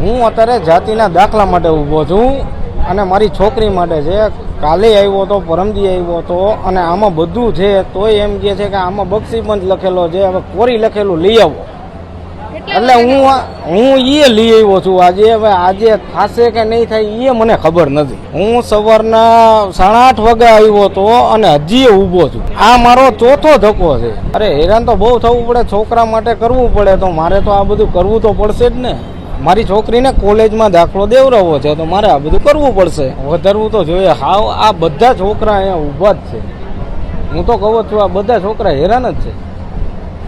હું અત્યારે જાતિના દાખલા માટે ઊભો છું અને મારી છોકરી માટે છે. કાલે આવ્યો હતો પરમદી આવ્યો હતો અને આમાં બધું છે. તોય એમ કહે છે કે આમાં બક્ષી પંચ લખેલો છે. હવે કોરી લખેલું લઈ આવો. એટલે હું હું એ લઈ આવ્યો છું આજે. હવે આજે થશે કે નહીં થાય એ મને ખબર નથી. હું સવારના સાડા આઠ વાગે આવ્યો હતો અને હજી ઊભો છું. આ મારો ચોથો ધક્કો છે. અરે હેરાન તો બહુ થવું પડે. છોકરા માટે કરવું પડે તો મારે તો આ બધું કરવું તો પડશે જ ને. મારી છોકરીને કોલેજમાં દાખલો દેવરાવો છે, તો મારે આ બધું કરવું પડશે. વધારવું તો જોઈએ. હાવ, આ બધા છોકરા અહીંયા ઊભા જ છે. હું તો કહું છું, આ બધા છોકરા હેરાન જ છે.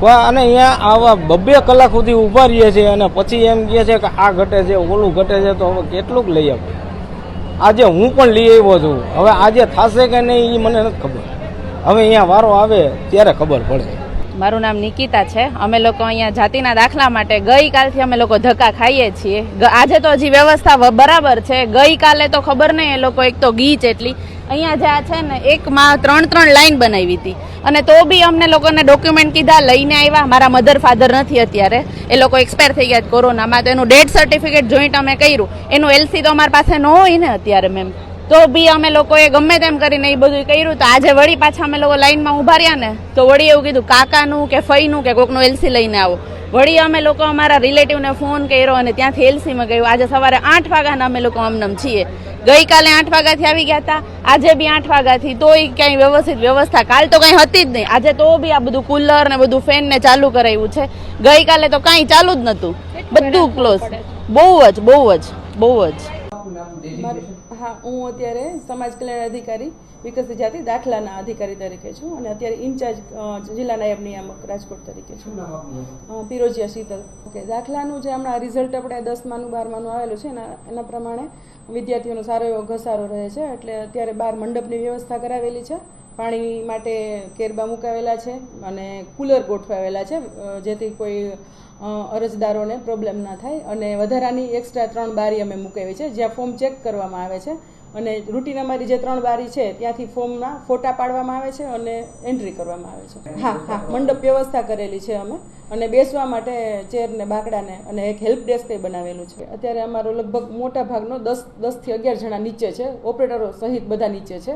અને અહીંયા આવા બબ્બે કલાક સુધી ઊભા રહીએ છીએ અને પછી એમ કહે છે કે આ ઘટે છે, ઓલું ઘટે છે, તો હવે કેટલુંક લઈ આવે. આજે હું પણ લઈ આવ્યો છું. હવે આજે થશે કે નહીં એ મને નથી ખબર. હવે અહીંયા વારો આવે ત્યારે ખબર પડે. મારું નામ નિકિતા છે. અમે લોકો અહીંયા જાતિના દાખલા માટે ગઈકાલથી અમે લોકો ધક્કા ખાઈએ છીએ. આજે તો હજી વ્યવસ્થા બરાબર છે. ગઈકાલે તો ખબર નહીં, એ લોકો એક તો ગીચ એટલી અહીંયા જે છે ને એકમાં ત્રણ ત્રણ લાઈન બનાવી હતી. અને તો બી અમને લોકોને ડોક્યુમેન્ટ કીધા, લઈને આવ્યા. મારા મધર ફાધર નથી અત્યારે. એ લોકો એક્સપાયર થઈ ગયા કોરોનામાં. તો એનું ડેથ સર્ટિફિકેટ જોઈન્ટ અમે કર્યું. એનું એલસી તો અમારી પાસે ન હોય ને અત્યારે મેમ તો બી અમે લોકોએ ગમે તેમ કરીને એ બધું કર્યું. તો આજે વળી પાછા અમે લોકો લાઈનમાં ઊભા રહ્યા ને તો વળી એવું કીધું કાકાનું કે ફઈનું કે કોકનું એલસી લઈને આવો. વળી અમે લોકો અમારા રિલેટિવને ફોન કર્યો અને ત્યાંથી એલસીમાં ગયું. આજે સવારે આઠ વાગ્યાના અમે લોકો અમનમ છીએ. ગઈકાલે આઠ વાગ્યાથી આવી ગયા હતા આજે બી આઠ વાગ્યાથી. તોય ક્યાંય વ્યવસ્થિત વ્યવસ્થા કાલ તો કંઈ હતી જ નહીં. આજે તો બી આ બધું કુલર ને બધું ફેન ને ચાલુ કરાવ્યું છે. ગઈકાલે તો કાંઈ ચાલુ જ નહોતું. બધું ક્લોઝ બહુ જ બહુ જ બહુ જ. હા હું અત્યારે સમાજ કલ્યાણ અધિકારી વિકસિત જાતિ દાખલાના અધિકારી તરીકે છું અને અત્યારે ઇન્ચાર્જ જિલ્લા નાયબ નિયામક રાજકોટ તરીકે છું. પિરોજિયા શીતલ. ઓકે દાખલાનું જે હમણાં રિઝલ્ટ આપણે દસમાનું બારમાનું આવેલું છે એના એના પ્રમાણે વિદ્યાર્થીઓનો સારો એવો ઘસારો રહે છે. એટલે અત્યારે બાર મંડપની વ્યવસ્થા કરાવેલી છે. પાણી માટે કેરબા મુકાવેલા છે અને કુલર ગોઠવાવેલા છે જેથી કોઈ અરજદારોને પ્રોબ્લેમ ના થાય. અને વધારાની એક્સ્ટ્રા ત્રણ બારી અમે મૂકાવી છે, જ્યાં ફોર્મ ચેક કરવામાં આવે છે. અને રૂટીન અમારી જે ત્રણ બારી છે, ત્યાંથી ફોર્મના ફોટા પાડવામાં આવે છે અને એન્ટ્રી કરવામાં આવે છે. હા હા, મંડપ વ્યવસ્થા કરેલી છે અમે. અને બેસવા માટે ચેર ને બાકડાને અને એક હેલ્પ ડેસ્ક બનાવેલું છે. અત્યારે અમારો લગભગ મોટા ભાગનો દસ, દસથી અગિયાર જણા નીચે છે. ઓપરેટરો સહિત બધા નીચે છે.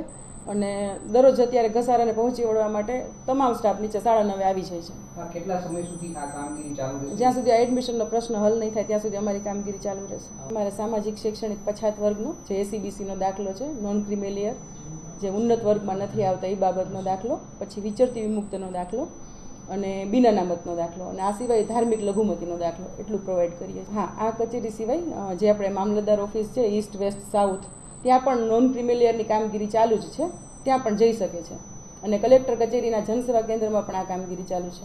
અને દરરોજ અત્યારે ઘસારાને પહોંચી વળવા માટે તમામ સ્ટાફ નીચે સાડા નવે આવી જાય છે. કેટલા સમય સુધી આ કામગીરી ચાલુ રહેશે? જ્યાં સુધી આ એડમિશનનો પ્રશ્ન હલ નહીં થાય ત્યાં સુધી અમારી કામગીરી ચાલુ રહેશે. અમારે સામાજિક શૈક્ષણિક પછાત વર્ગનો જે એસીબીસીનો દાખલો છે નોન ક્રિમેલિયર જે ઉન્નત વર્ગમાં નથી આવતા એ બાબતનો દાખલો પછી વિચરતી વિમુક્તનો દાખલો અને બિના નામતનો દાખલો અને આ સિવાય ધાર્મિક લઘુમતીનો દાખલો એટલું પ્રોવાઈડ કરીએ. છીએ હા આ કચેરી સિવાય જે આપણે મામલતદાર ઓફિસ છે ઈસ્ટ વેસ્ટ સાઉથ ત્યાં પણ નોન ક્રિમિલિયરની કામગીરી ચાલુ જ છે. ત્યાં પણ જઈ શકે છે. અને કલેક્ટર કચેરીના જનસેવા કેન્દ્રમાં પણ આ કામગીરી ચાલુ છે.